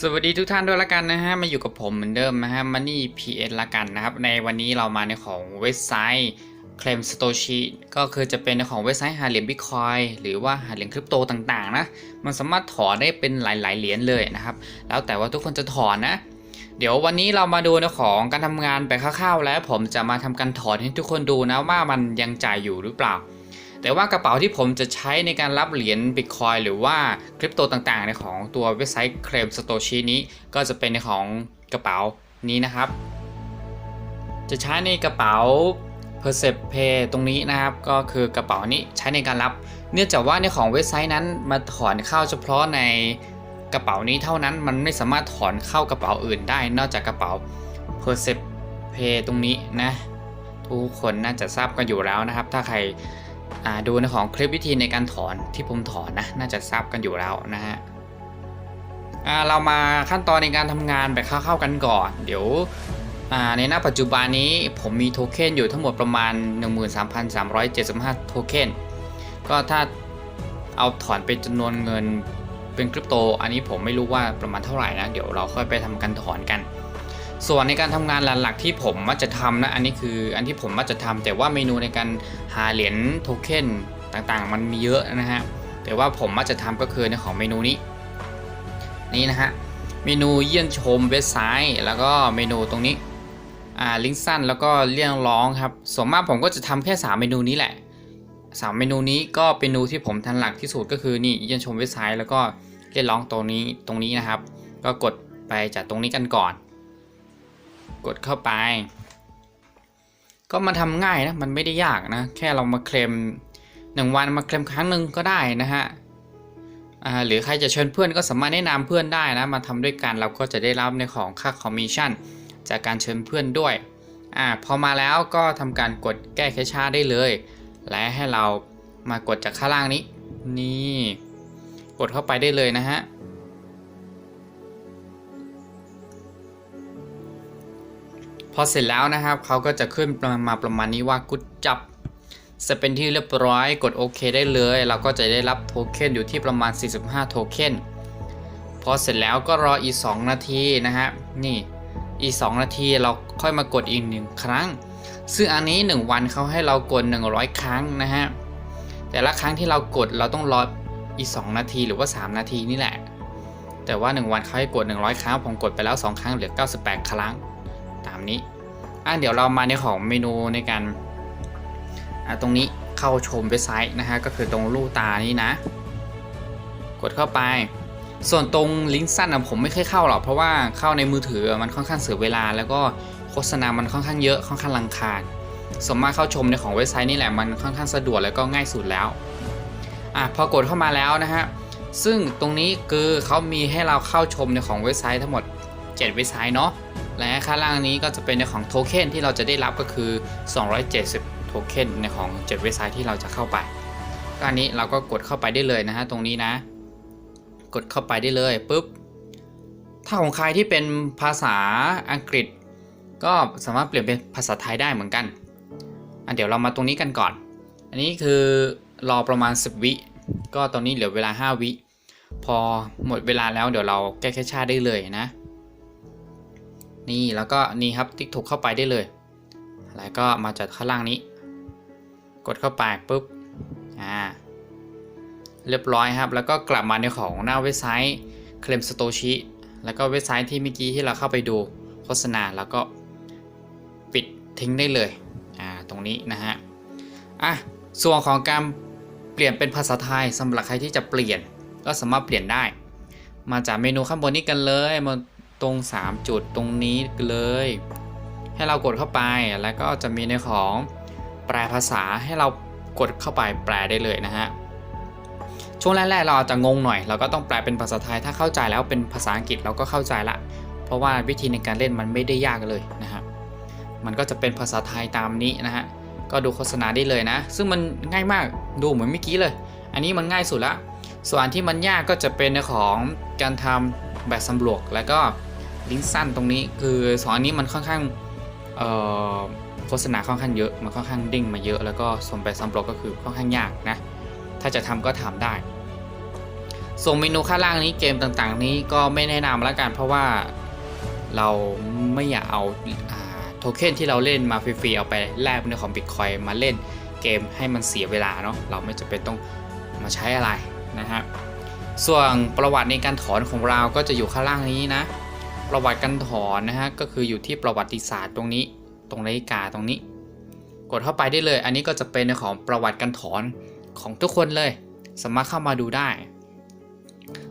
สวัสดีทุกท่านด้วยละกันนะฮะมาอยู่กับผมเหมือนเดิมนะฮะมันนี่ PS ละกันนะครับ ในวันนี้เรามาในของเว็บไซต์เคลมสโตชิก็คือจะเป็นในของเว็บไซต์หาเหรียญบิตคอยหรือว่าหาเหรียญคริปโตต่างๆนะมันสามารถถอนได้เป็นหลายๆเหรียญเลยนะครับ แล้วแต่ว่าทุกคนจะถอนนะ เดี๋ยววันนี้เรามาดูในของการทำงานไปคร่าวๆ แล้วผมจะมาทำการถอนให้ทุกคนดูนะว่ามันยังจ่ายอยู่หรือเปล่า แต่ว่ากระเป๋าที่ผมจะใช้ในการรับเหรียญบิตคอยหรือว่าคริปโตต่างๆ ในของตัวเว็บไซต์เคลมสโตชินี้ ก็จะเป็นในของกระเป๋านี้นะครับ จะใช้ในกระเป๋า p e r c e p Pay ตรงนี้นะครับ ก็คือกระเป๋านี้ใช้ในการรับ เนื่องจากว่าในของเว็บไซต์นั้นมาถอนเข้าเฉพาะในกระเป๋านี้เท่านั้นมันไม่สามารถถอนเข้ากระเป๋าอื่นได้ นอกจากกระเป๋า p e r c e p Pay ตรงนี้นะ ทุกคนน่าจะทราบกันอยู่แล้วนะครับ ถ้าใคร ดูในของคลิปวิธีในการถอนที่ผมถอนนะน่าจะทราบกันอยู่แล้วนะฮะเรามาขั้นตอนในการทำงานแบบคร่าๆกันก่อน เดี๋ยวในหน้าปัจจุบันนี้ผมมีโทเค็นอยู่ทั้งหมดประมาณ 13,375 โทเค็นก็ถ้าเอาถอนเป็นจำนวนเงินเป็นคริปโต อันนี้ผมไม่รู้ว่าประมาณเท่าไหร่นะ เดี๋ยวเราค่อยไปทำการถอนกัน ส่วนในการทำงานหลักๆที่ผมมักจะทำนะอันนี้คืออันที่ผมมักจะทำแต่ว่าเมนูในการหาเหรียญโทเค็นต่างๆ มันมีเยอะนะฮะแต่ว่าผมมักจะทำก็คือในของเมนูนี้ นี่นะฮะเมนูเยี่ยนชมเว็บไซต์แล้วก็เมนูตรงนี้อ่าลิงก์สั้นแล้วก็เรียงร้องครับส่วนมากผมก็จะทำแค่ 3 เมนูนี้แหละ 3 เมนูนี้ก็เป็นเมนูที่ผมถนัดที่สุดก็คือนี่เยี่ยนชมเว็บไซต์แล้วก็เรียงร้องตรงนี้ตรงนี้นะครับ ก็กดไปจากตรงนี้กันก่อน กดเข้าไป ก็มาทำง่ายนะมันไม่ได้ยากนะ แค่เรามาเคลมหนึ่งวันมาเคลมครั้งหนึ่งก็ได้นะฮะหรือใครจะเชิญเพื่อนก็สามารถแนะนำเพื่อนได้นะมาทำด้วยกันเราก็จะได้รับในของค่าคอมมิชชั่นจากการเชิญเพื่อนด้วยอ่าพอมาแล้วก็ทำการกดแก้แคชชาได้เลย และให้เรามากดจากข้างล่างนี้ นี่ กดเข้าไปได้เลยนะฮะ พอเสร็จแล้วนะครับเขาก็จะขึ้นมาประมาณนี้ว่ากุดจับจะเป็นที่เรียบร้อยกดโอเคได้เลย เราก็จะได้รับโทเค็นอยู่ที่ประมาณ 45 โทเค็นพอเสร็จแล้วก็รออีก 2 นาทีนะฮะนี่อีก 2 นาทีเราค่อยมากดอีกหนึ่งครั้ง ซึ่งอันนี้ 1 วันเขาให้เรากด 100 ครั้งนะฮะแต่ละครั้งที่เรากดเราต้องรออีก 2 นาทีหรือว่า 3 นาทีนี่แหละ แต่ว่า 1 วันเขาให้กด 100 ครั้งผมกดไปแล้ว 2 ครั้งเหลือ 98 ครั้ง ตามนี้อะเดี๋ยวเรามาในของเมนูในการอะตรงนี้เข้าชมเว็บไซต์นะฮะก็คือตรงลูกตานี้นะ กดเข้าไป ส่วนตรงลิงก์สั้นอะผมไม่เคยเข้าหรอกเพราะว่าเข้าในมือถือมันค่อนข้างเสียเวลา แล้วก็โฆษณามันค่อนข้างเยอะค่อนข้างรังคาญสมมาเข้าชมในของเว็บไซต์นี่แหละมันค่อนข้างสะดวกแล้วก็ง่ายสุดแล้วอะพอกดเข้ามาแล้วนะฮะซึ่งตรงนี้คือเขามีให้เราเข้าชมในของเว็บไซต์ทั้งหมด 7 เว็บไซต์เนาะ และข้าล่างนี้ก็จะเป็นในของโทเค็นที่เราจะได้รับก็คือ 270 โทเค็นในของ 7 เว็บไซต์ที่เราจะเข้าไปก็อันนี้เราก็กดเข้าไปได้เลยนะฮะตรงนี้นะ กดเข้าไปได้เลยปุ๊บถ้าของใครที่เป็นภาษาอังกฤษ ก็สามารถเปลี่ยนเป็นภาษาไทยได้เหมือนกันอะเดี๋ยวเรามาตรงนี้กันก่อน อันนี้คือรอประมาณ 10 วิก็ตอนนี้เหลือเวลา 5 วิ พอหมดเวลาแล้วเดี๋ยวเราแก้แค่ชาได้เลยนะ นี่แล้วก็นี่ครับติ๊กถูกเข้าไปได้เลย แล้วก็มาจากข้างล่างนี้ กดเข้าไปปุ๊บอ่าเรียบร้อยครับ แล้วก็กลับมาในของหน้าเว็บไซต์เคลมสโตชิแล้วก็เว็บไซต์ที่เมื่อกี้ที่เราเข้าไปดูโฆษณาแล้วก็ปิดทิ้งได้เลยอ่าตรงนี้นะฮะอะส่วนของการเปลี่ยนเป็นภาษาไทยสำหรับใครที่จะเปลี่ยนก็สามารถเปลี่ยนได้ มาจากเมนูข้างบนนี้กันเลยมา ตรง 3 จุดตรงนี้เลย ให้เรากดเข้าไปแล้วก็จะมีในของแปลภาษาให้เรากดเข้าไปแปลได้เลยนะฮะช่วงแรกๆเราอาจจะงงหน่อย เราก็ต้องแปลเป็นภาษาไทยถ้าเข้าใจแล้วเป็นภาษาอังกฤษเราก็เข้าใจละ เพราะว่าวิธีในการเล่นมันไม่ได้ยากเลยนะฮะมันก็จะเป็นภาษาไทยตามนี้นะฮะก็ดูโฆษณาได้เลยนะ ซึ่งมันง่ายมากดูเหมือนเมื่อกี้เลย อันนี้มันง่ายสุดละส่วนอันที่มันยากก็จะเป็นในของการทำแบบสำรวจแล้วก็ ลิงก์สั้นตรงนี้คือสองอันนี้มันค่อนข้างโฆษณาค่อนข้างเยอะมันค่อนข้างดิ้งมาเยอะ แล้วก็ส่วนแบบสำรวจก็คือค่อนข้างยากนะถ้าจะทำก็ทำได้ ส่งเมนูข้างล่างนี้เกมต่างๆ นี้ก็ไม่แนะนำแล้วกันเพราะว่าเราไม่อยากเอาอ่าโทเค็นที่เราเล่นมาฟรีๆเอาไปแลกในของบิตคอยมาเล่นเกมให้มันเสียเวลาเนาะเราไม่จำเป็นต้องมาใช้อะไรนะฮะส่วนประวัติในการถอนของเราก็จะอยู่ข้างล่างนี้นะ ประวัติการถอนนะฮะก็คืออยู่ที่ประวัติศาสตร์ตรงนี้ ตรงนาฬิกาตรงนี้ กดเข้าไปได้เลย อันนี้ก็จะเป็นของประวัติการถอนของทุกคนเลย สามารถเข้ามาดูได้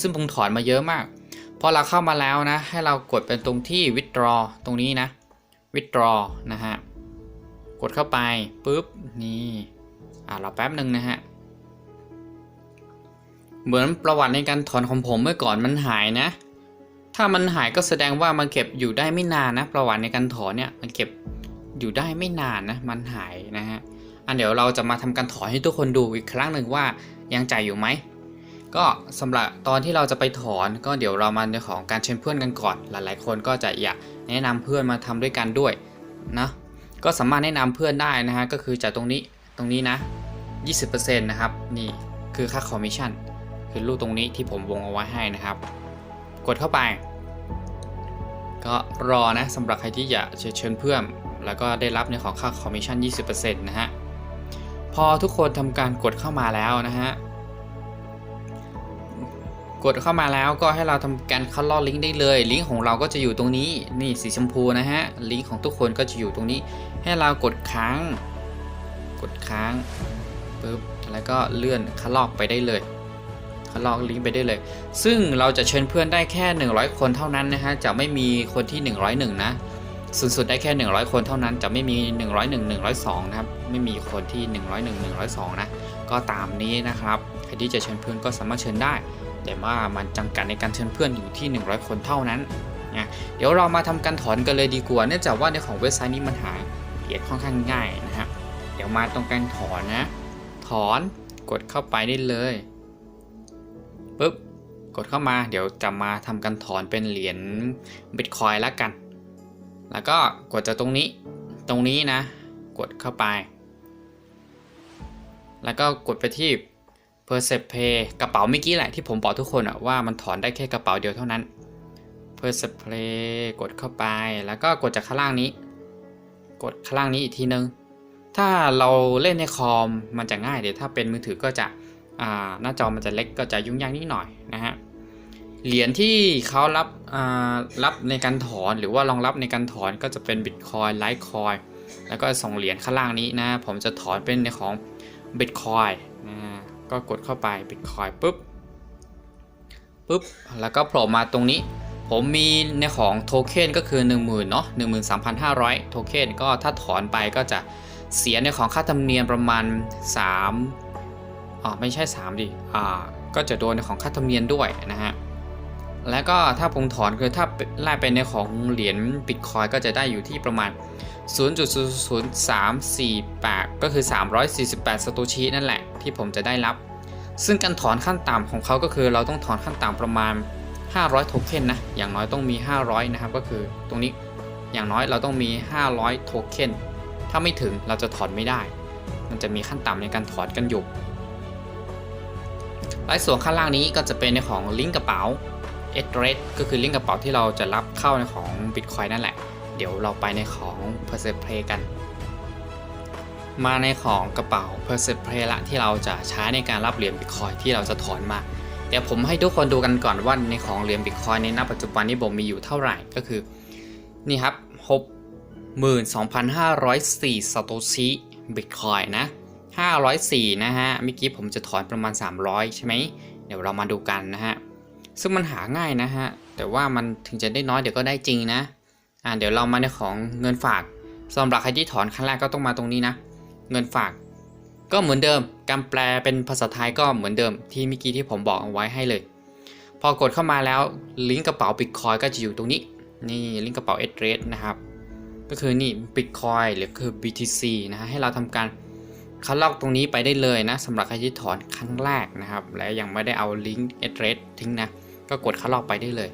ซึ่งผมถอนมาเยอะมากพอเราเข้ามาแล้วนะ ให้เรากดเป็นตรงที่ withdraw ตรงนี้นะ withdraw นะฮะกดเข้าไปปุ๊บนี่อ่าเราแป๊บหนึ่งนะฮะเหมือนประวัติในการถอนของผมเมื่อก่อนมันหายนะ ถ้ามันหายก็แสดงว่ามันเก็บอยู่ได้ไม่นานนะประวัติในการถอนเนี่ยมันเก็บอยู่ได้ไม่นานนะมันหายนะฮะอันเดี๋ยวเราจะมาทำการถอนให้ทุกคนดูอีกครั้งหนึ่งว่ายังจ่ายอยู่ไหมก็สำหรับตอนที่เราจะไปถอนก็เดี๋ยวเรามาในของการเชิญเพื่อนกันก่อน หลายๆ คนก็จะอยากแนะนำเพื่อนมาทำด้วยกันด้วยนะก็สามารถแนะนำเพื่อนได้นะฮะก็คือจากตรงนี้ตรงนี้นะ 20%นะครับนี่คือค่าคอมมิชชั่นคือรูปตรงนี้ที่ผมวงเอาไว้ให้นะครับ กดเข้าไป ก็รอนะสำหรับใครที่อยากเชิญเพื่อน แล้วก็ได้รับในของค่าคอมมิชชั่น 20%นะฮะ พอทุกคนทำการกดเข้ามาแล้วนะฮะ กดเข้ามาแล้วก็ให้เราทำการคัดลอกลิงก์ได้เลย ลิงก์ของเราก็จะอยู่ตรงนี้ นี่สีชมพูนะฮะ ลิงก์ของทุกคนก็จะอยู่ตรงนี้ ให้เรากดค้าง กดค้างปุ๊บแล้วก็เลื่อนคัดลอกไปได้เลย ลอกลิงก์ไปได้เลย ซึ่งเราจะเชิญเพื่อนได้แค่ 100 คนเท่านั้นนะฮะจะไม่มีคนที่ 101 นะสูงสุดได้แค่ 100 คนเท่านั้นจะไม่มี 101 102 นะครับ ไม่มีคนที่ 101 102 นะ ก็ตามนี้นะครับใครที่จะเชิญเพื่อนก็สามารถเชิญได้ แต่ว่ามันจำกัดในการเชิญเพื่อนอยู่ที่ 100 คนเท่านั้นนะเดี๋ยวเรามาทำการถอนกันเลยดีกว่าเนื่องจากว่าในของเว็บไซต์นี้มันหาเหียญค่อนข้างง่ายนะฮะเดี๋ยวมาตรงการถอนนะ ถอนกดเข้าไปได้เลย ปุ๊บกดเข้ามาเดี๋ยวจะมาทำการถอนเป็นเหรียญบิตคอยแล้วกัน แล้วก็กดจากตรงนี้ตรงนี้นะ กดเข้าไป แล้วก็กดไปที่ p e r c e p a y กระเป๋าเมื่อกี้แหละที่ผมบอกทุกคนอะว่ามันถอนได้แค่กระเป๋าเดียวเท่านั้น p e r c e p a y กดเข้าไป แล้วก็กดจากข้างล่างนี้ กดข้างล่างนี้อีกทีนึง ถ้าเราเล่นในคอมมันจะง่ายเดี๋ยวถ้าเป็นมือถือก็จะ หน้าจอมันจะเล็กก็จะยุ่งยากนิดหน่อยนะฮะเหรียญที่เขารับรับในการถอนหรือว่ารองรับในการถอนก็จะเป็น Bitcoin Litecoin แล้วก็ส่งเหรียญข้างล่างนี้นะ ผมจะถอนเป็นในของ Bitcoin นะก็กดเข้าไป Bitcoin ปุ๊บปุ๊บ แล้วก็โผล่มาตรงนี้ ผมมีในของโทเค็นก็คือ 10,000เนาะ13,500 โทเค็นก็ถ้าถอนไปก็จะเสียในของค่าธรรมเนียมประมาณ 3 อ๋อไม่ใช่ 3 ดิ อ่า ก็จะโดนในของค่าธรรมเนียมด้วยนะฮะ แล้วก็ถ้าผมถอนคือถ้าแลกเป็นในของเหรียญบิตคอยก็จะได้อยู่ที่ประมาณ 0.00348 ก็คือ 348สโตชินั่นแหละที่ผมจะได้รับ ซึ่งการถอนขั้นต่ำของเขาก็คือเราต้องถอนขั้นต่ำประมาณ 500 โทเค็นนะ อย่างน้อยต้องมี 500 นะครับ ก็คือตรงนี้อย่างน้อยเราต้องมี 500 โทเค็น ถ้าไม่ถึงเราจะถอนไม่ได้ มันจะมีขั้นต่ำในการถอนกันอยู่ และส่วนข้างล่างนี้ก็จะเป็นในของลิงก์กระเป๋า a d d r e s s ก็คือลิงก์กระเป๋าที่เราจะรับเข้าในของ Bitcoin นั่นแหละ เดี๋ยวเราไปในของ p e r s e p l a y กัน มาในของกระเป๋า p e r s e p l a y ละที่เราจะใช้ในการรับเหรียญ Bitcoin ที่เราจะถอนมาเดี๋ยวผมให้ทุกคนดูกันก่อนว่าในของเหรียญ Bitcoin ในณปัจจุบันนี้ผมมีอยู่เท่าไหร่ก็คือนี่ครับ62,504สโตชิ Bitcoin นะ 504 นะฮะเมื่อกี้ผมจะถอนประมาณ 300 ใช่ไหมเดี๋ยวเรามาดูกันนะฮะซึ่งมันหาง่ายนะฮะแต่ว่ามันถึงจะได้น้อยเดี๋ยวก็ได้จริงนะอ่าเดี๋ยวเรามาในของเงินฝากสำหรับใครที่ถอนครั้งแรกก็ต้องมาตรงนี้นะ เงินฝาก ก็เหมือนเดิมการแปลเป็นภาษาไทยก็เหมือนเดิมที่เมื่อกี้ที่ผมบอกเอาไว้ให้เลย พอกดเข้ามาแล้วลิงก์กระเป๋า Bitcoin ก็จะอยู่ตรงนี้นี่ลิงก์กระเป๋า address นะครับก็คือนี่ Bitcoin หรือคือ BTC นะฮะให้เราทำการ คัดลอกตรงนี้ไปได้เลยนะสำหรับใครที่ถอนครั้งแรกนะครับ และยังไม่ได้เอาลิงก์ address ทิ้งนะ ก็กดคัดลอกไปได้เลย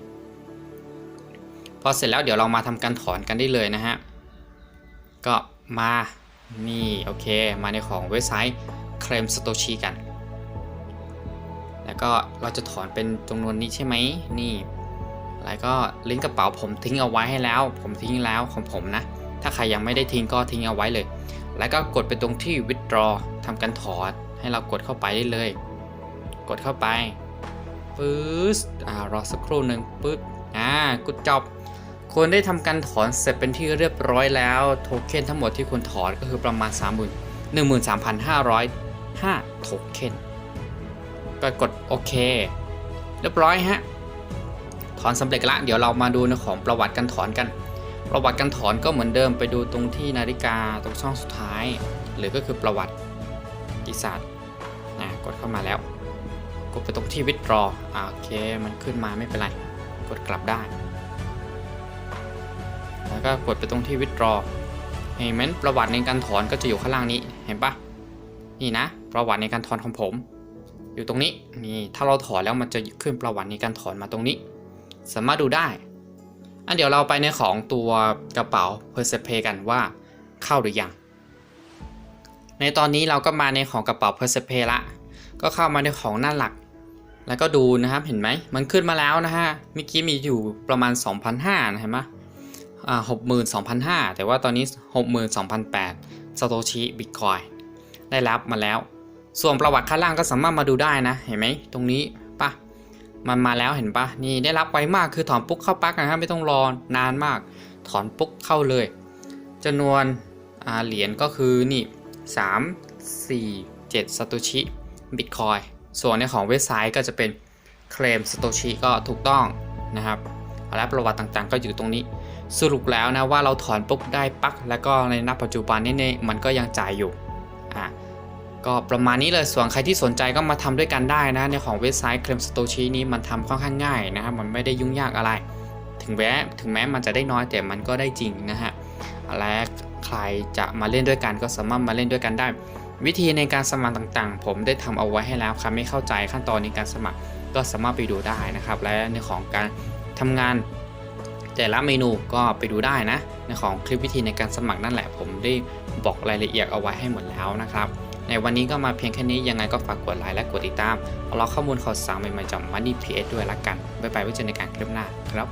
พอเสร็จแล้วเดี๋ยวเรามาทำการถอนกันได้เลยนะฮะ ก็มานี่โอเค มาในของเว็บไซต์เคลมสโตชีกัน แล้วก็เราจะถอนเป็นจำนวนนี้ใช่ไหมนี่ แล้วก็ลิงก์กระเป๋าผมทิ้งเอาไว้ให้แล้ว ผมทิ้งแล้วของผมนะ ถ้าใครยังไม่ได้ทิ้งก็ทิ้งเอาไว้เลย แล้วก็กดไปตรงที่ withdraw ทำการถอนให้เรากดเข้าไปได้เลย กดเข้าไปปึ๊ดอ่ารอสักครู่หนึ่งปึ๊ดอ่ากดจบคุณได้ทำการถอนเสร็จเป็นที่เรียบร้อยแล้วโทเค็นทั้งหมดที่คุณถอนก็คือประมาณ 3 0 0 0 0 13,505โทเค็นก็กดโอเค เรียบร้อยฮะถอนสำเร็จละเดี๋ยวเรามาดูในของประวัติการถอนกัน ประวัติการถอนก็เหมือนเดิมไปดูตรงที่นาฬิกาตรงช่องสุดท้าย หรือก็คือประวัติกิศาสตร์นะกดเข้ามาแล้ว กดไปตรงที่ withdraw อ่าโอเคมันขึ้นมาไม่เป็นไร กดกลับได้ แล้วก็กดไปตรงที่ withdraw เห็นไหมประวัติในการถอนก็จะอยู่ข้างล่างนี้เห็นปะนี่นะ ประวัติในการถอนของผม อยู่ตรงนี้นี่ถ้าเราถอนแล้วมันจะขึ้นประวัติในการถอนมาตรงนี้ สามารถดูได้ อันเดี๋ยวเราไปในของตัวกระเป๋า p e r s e p a y กันว่าเข้าหรือยัง ในตอนนี้เราก็มาในของกระเป๋า p e r s e p a y ละ ก็เข้ามาในของหน้าหลัก แล้วก็ดูนะครับเห็นไหม มันขึ้นมาแล้วนะฮะเมื่อกี้มีอยู่ประมาณ 2,500นะเห็นไหมอ่า62,500แต่ว่าตอนนี้62,800ซาโตชิบิตคอยได้รับมาแล้ว ส่วนประวัติข้างล่างก็สามารถมาดูได้นะ เห็นไหมตรงนี้ มันมาแล้วเห็นปะนี่ได้รับไวมากคือถอนปุ๊บเข้าปักนะครับไม่ต้องรอนานมาก ถอนปุ๊บเข้าเลยจำนวนเหรียญก็คือนี่3 4 7ซาโตชิบิตคอยส่วนในของเว็บไซต์ก็จะเป็นเคลมซาโตชิก็ถูกต้องนะครับและประวัติต่างๆ ก็อยู่ตรงนี้ สรุปแล้วนะว่าเราถอนปุ๊บได้ปัก แล้วก็ในณปัจจุบันนี้เนี่ยมันก็ยังจ่ายอยู่อะ ก็ประมาณนี้เลยส่วนใครที่สนใจก็มาทำด้วยกันได้นะ ในของเว็บไซต์เคลมสโตชีนี้มันทำค่อนข้างง่ายนะครับมันไม่ได้ยุ่งยากอะไร ถึงแม้ถึงแม้มันจะได้น้อยแต่มันก็ได้จริงนะฮะและใครจะมาเล่นด้วยกันก็สามารถมาเล่นด้วยกันได้ วิธีในการสมัครต่างๆ ผมได้ทำเอาไว้ให้แล้วครับไม่เข้าใจขั้นตอนในการสมัครก็สามารถไปดูได้นะครับ และในของการทำงาน แต่ละเมนูก็ไปดูได้นะในของคลิปวิธีในการสมัครนั่นแหละ ผมได้บอกรายละเอียดเอาไว้ให้หมดแล้วนะครับ ในวันนี้ก็มาเพียงแค่นี้ยังไงก็ฝากกดไลค์และกดติดตามเอาล็อกข้อมูลข่าวสารใหม่ๆจาก Money PS ด้วยละกันบ๊ายบายไว้เจอในการคลิปหน้าครับ